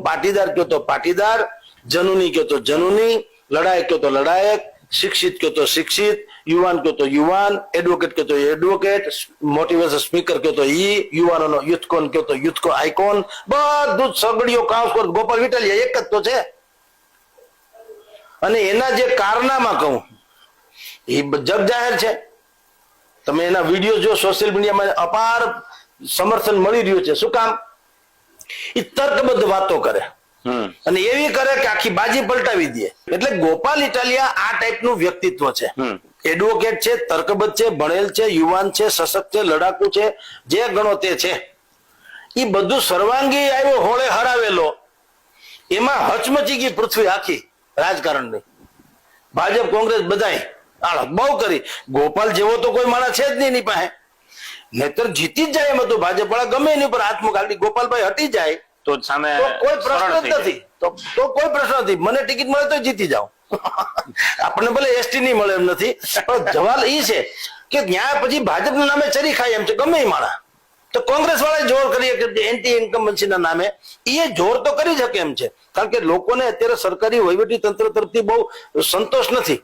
પાટીદાર કયો તો પાટીદાર, જનુની કયો તો જનુની, લડાયક કયો તો લડાયક, શિક્ષિત કયો તો શિક્ષિત, યુવાન કયો તો યુવાન એડવોકેટ કયો તો એડવોકેટ મોટિવેશન સ્પીકર કયો તો ઈ, યુવાનોનો યુથકોન કયો તો યુથકો આઇકોન બધું સગડીઓ કાઉન્સ કર ગોપાલ વિટાલિયા એક જ તો છે. અને એના જે કારનામાં કહું, એ જગ જાહેર છે. તમે એના વીડિયો જો સોશિયલ મીડિયામાં અપાર સમર્થન મળી રહ્યું છે. શું કામ? એ તર્કબદ્ધ વાતો કરે. અને એવી કરે કે આખી બાજી પલટાવી દે. એટલે ગોપાલ ઇટાલિયા આ ટાઈપનું વ્યક્તિત્વ છે. એડવોકેટ છે તર્કબદ્ધ છે ભણેલ છે યુવાન છે સશક્ત છે લડાકુ છે જે ગણો તે છે. એ બધું સર્વાંગી આવ્યો હોળે હરાવેલો. એમાં હચમચી ગઈ પૃથ્વી આખી રાજકારણની. ભાજપ કોંગ્રેસ બધાય બહુ કરી. ગોપાલ જેવો તો કોઈ માણસ છે જ નહીં એની પાસે. નહીતર જીતી જ જાય એમ હતું. ભાજપ વાળા ગમે એની ઉપર હાથ મુકાલી ગોપાલભાઈ હટી જાય તો સામે કોઈ પ્રશ્ન જ નથી. તો તો કોઈ પ્રશ્ન નથી. મને ટિકિટ મળે તો જીતી જાઓ આપણને ભલે એસટી નહીં મળે એમ નથી. પણ જવાલ એ છે કે ત્યાં પછી ભાજપના નામે ચરી ખાય એમ છે. ગમે એ માણા તો કોંગ્રેસ વાળા જોર કરીએ કે એન્ટી ઇન્કમ્બન્સીના નામે. એ જોર તો કરી શકે એમ છે. કારણ કે લોકોને અત્યારે સરકારી વહીવટી તંત્ર તરફથી બહુ સંતોષ નથી.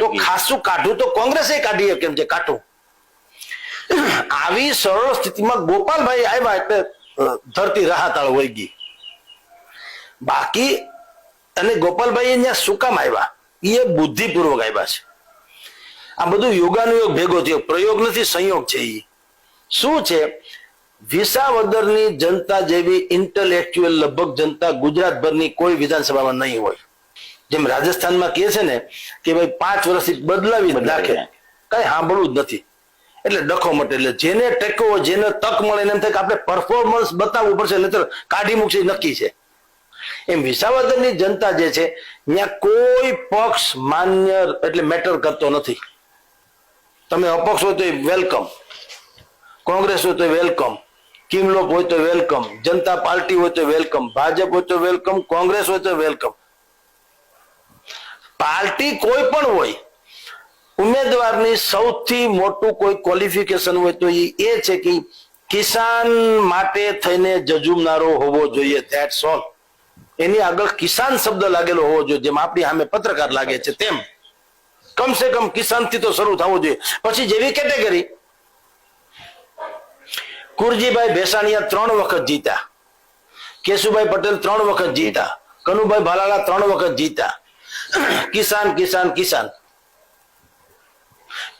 તો ખાસું કાઢું તો કોંગ્રેસે કાઢી શકે એમ છે. કાઢું. આવી સરળ સ્થિતિમાં ગોપાલભાઈ આવ્યા એટલે ધરતી રાહતાળ વહી ગઈ. બાકી અને ગોપાલભાઈ અહીંયા શું કામ આવ્યા? એ બુદ્ધિપૂર્વક આવ્યા છે. આ બધું યોગાનુયોગ ભેગો થયો. પ્રયોગ નથી સંયોગ છે એ શું છે? વિસાવદરની જનતા જેવી ઇન્ટેલેક્ચ્યુઅલ લગભગ જનતા ગુજરાતભરની કોઈ વિધાનસભામાં નહીં હોય. જેમ રાજસ્થાનમાં કહે છે ને કે ભાઈ પાંચ વર્ષથી બદલાવી નાખે. કઈ સાંભળવું જ નથી. એટલે ડખો મટે. એટલે જેને ટેકો જેને તક મળે એમ થાય કે આપણે પરફોર્મન્સ બતાવવું પડશે, નહીતર કાઢી મૂકશે નક્કી છે. એમ વિસાવદરની જનતા જે છે ત્યાં કોઈ પક્ષ માન્ય એટલે મેટર કરતો નથી. તમે અપક્ષ હોય તો વેલકમ, કોંગ્રેસ હોય તો વેલકમ કિમલોક હોય તો વેલકમ, જનતા પાર્ટી હોય તો વેલકમ, ભાજપ હોય તો વેલકમ, કોંગ્રેસ હોય તો વેલકમ. પાર્ટી કોઈ પણ હોય ઉમેદવારની સૌથી મોટું કોઈ ક્વોલિફિકેશન હોય તો એ છે કે કિસાન માટે થઈને જજુમનારો હોવો જોઈએ ધેટ્સ ઓલ એની આગળ કિસાન શબ્દ લાગેલો હોવો જોઈએ, જેમ આપણી સામે પત્રકાર લાગે છે તેમ. કમસે કમ કિસાનથી તો શરૂ થવું જોઈએ. પછી જેવી કેટેગરી. કુરજીભાઈ ભેસાણીયા ત્રણ વખત જીતા કેશુભાઈ પટેલ ત્રણ વખત જીતા કનુભાઈ ભાલાલા ત્રણ વખત જીતા કિસાન કિસાન કિસાન.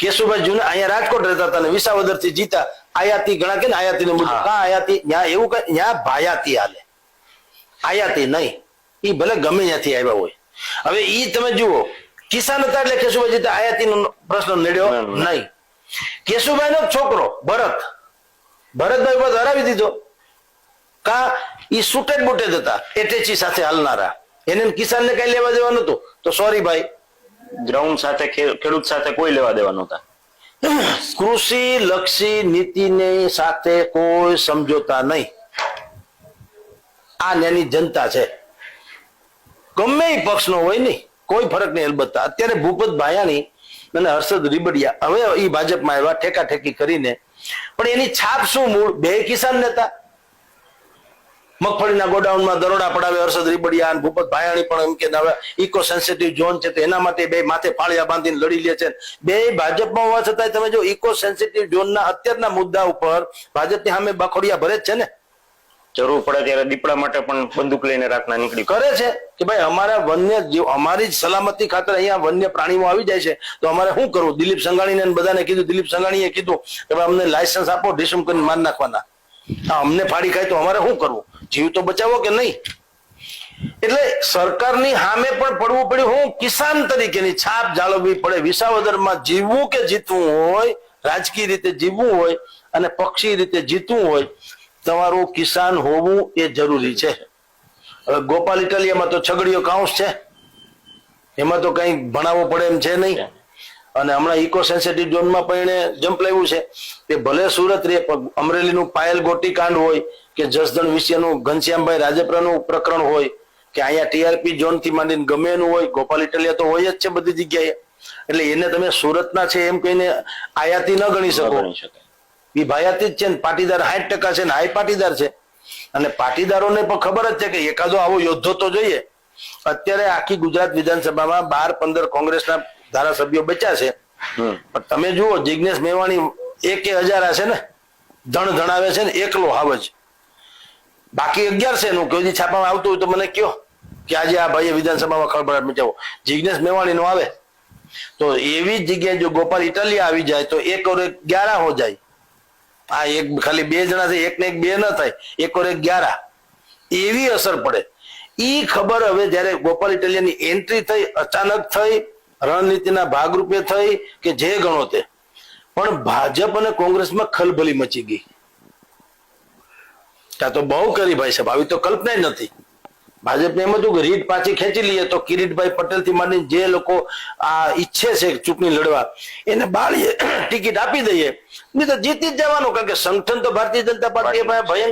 કેશુભાઈ જૂના અહીંયા રાજકોટ રહેતા હતા અને વિસાવદરથી જીતા. આયાતી ગણા કે ને આયાતી ને મુદ્દો કા આયાતી? ત્યાં એવું કઈ ત્યાં ભાયાતી હાલે. આયાતી નહીં. ઈ ભલે ગમે ત્યાંથી આવ્યા હોય. હવે ઈ તમે જુઓ કિસાન હતા એટલે કેશુભાઈ જીતા આયાતી નો પ્રશ્ન નડ્યો ના, ના. નહીં. કેશુભાઈ નો છોકરો ભરત. ભરતભાઈ ઉપર હરાવી દીધો. કા ઈ સુટેડ બુટેડ હતા. એટેચી સાથે હાલનારા. એને કિસાનને કઈ લેવા દેવા નતું તો સોરી ભાઈ. ગ્રાઉન્ડ સાથે ખેડૂત સાથે કોઈ લેવા દેવા નહોતા. કૃષિ, લક્ષી, નીતિની સાથે કોઈ સમજોતા નહીં. આ નાની જનતા છે. ગમે એ પક્ષનો હોય નહીં. કોઈ ફરક નહીં અલબત્ત. અત્યારે ભૂપત ભાયાણી અને હર્ષદ રીબડિયા, હવે એ ભાજપમાં આવ્યા ઠેકા ઠેકી કરીને. પણ એની છાપ શું મૂળ? બે કિસાન નેતા. મગફળીના ગોડાઉનમાં દરોડા પડાવે હર્ષદ રીબડિયા અને ભૂપત ભાયાણી પણ એમ કે હવે ઇકો સેન્સિટિવ ઝોન છે તો એના માટે બે માથે પાળિયા બાંધીને લડી લે છે. બે ભાજપમાં હોવા છતાંય તમે જો ઇકો સેન્સિટિવ ઝોનના અત્યારના મુદ્દા ઉપર ભાજપની સામે બખોડિયા ભરે જ છે ને? જરૂર પડે ત્યારે દીપડા માટે પણ બંદૂક લઈને રાખના નીકળી કરે છે કે ભાઈ અમારા વન્ય જીવ અમારી જ સલામતી ખાતર અહીંયા વન્ય પ્રાણીઓ આવી જાય છે તો અમારે શું કરવું? દિલીપ સંઘાણીને ને બધાને કીધું દિલીપ સંઘાણીએ કીધું કે ભાઈ અમને લાયસન્સ આપો ઢીસમ કરીને માર નાખવાના. અમને ફાડી ખાય તો અમારે શું કરવું? જીવ તો બચાવો કે નહીં? એટલે સરકારની સામે પણ પડવું પડ્યું. હું કિસાન તરીકેની છાપ જાળવવી પડે. વિસાવદરમાં જીવવું કે જીતવું હોય, રાજકીય રીતે જીવવું હોય અને પક્ષી રીતે જીતવું હોય, તમારું કિસાન હોવું એ જરૂરી છે. હવે ગોપાલ ઇટાલિયામાં તો છગડીયો કાઉન્સ છે. એમાં તો કઈ ભણાવવો પડે એમ છે નહીં? અને હમણાં ઇકો સેન્સિટિવ ઝોનમાં પણ એને જમ્પ લેવું છે. તે ભલે સુરત રે પણ અમરેલીનું પાયલ ગોટી કાંડ હોય કે જસદણ વિશેનું ઘનશ્યામભાઈ રાજપરાનું પ્રકરણ હોય કે અહીંયા ટીઆરપી ઝોનથી માંડીને ગમે એનું હોય ગોપાલ ઇટલિયા તો હોય જ છે બધી જગ્યાએ. એટલે એને તમે સુરતના છે એમ કહીને આયાતી ન ગણી શકો. એ ભાયાતી જ છે ને પાટીદાર સાઠ ટકા છે ને હાઈ પાટીદાર છે. અને પાટીદારોને પણ ખબર જ છે કે એકાદો આવો યોદ્ધો તો જોઈએ. અત્યારે આખી ગુજરાત વિધાનસભામાં બાર પંદર કોંગ્રેસના ધારાસભ્યો બચ્યા છે. પણ તમે જુઓ જિજ્ઞેશ મેવાણી એક હજાર હશે ને ધણ ધણાવે છે ને એકલો હાવજ બાકી અગિયાર છે એનું કોઈ છાપામાં આવતું હોય તો મને કયો કે આજે આ ભાઈએ વિધાનસભામાં ખળભળાટ મચાવો. જિજ્ઞેશ મેવાણી નો આવે. તો એવી જ જગ્યાએ જો ગોપાલ ઇટાલી આવી જાય તો એક ઓર એક ગ્યારા હો જાય. આ એક ખાલી બે જણા છે એક ને એક બે ન થાય એક ઓર એક ગ્યારા. એવી અસર પડે. ઈ ખબર હવે જ્યારે ગોપાલ ઇટાલિયાની એન્ટ્રી થઈ અચાનક થઈ રણનીતિના ભાગરૂપે થઈ કે જે ગણો તે. પણ ભાજપ અને કોંગ્રેસમાં ખલબલી મચી ગઈ. ત્યાં તો બહુ કરી ભાઈ સાહેબ આવી તો કલ્પના જ નથી. ભાજપને એમ હતું કે રીટ પાછી ખેંચી લઈએ તો કિરીટભાઈ પટેલથી માંડીને જે લોકો આ ઈચ્છે છે ચૂંટણી લડવા એને બાળીએ ટિકિટ આપી દઈએ. નહીં તો જીતી જ જવાનું કારણ કે સંગઠન તો ભારતીય જનતા પાર્ટી ભયંકર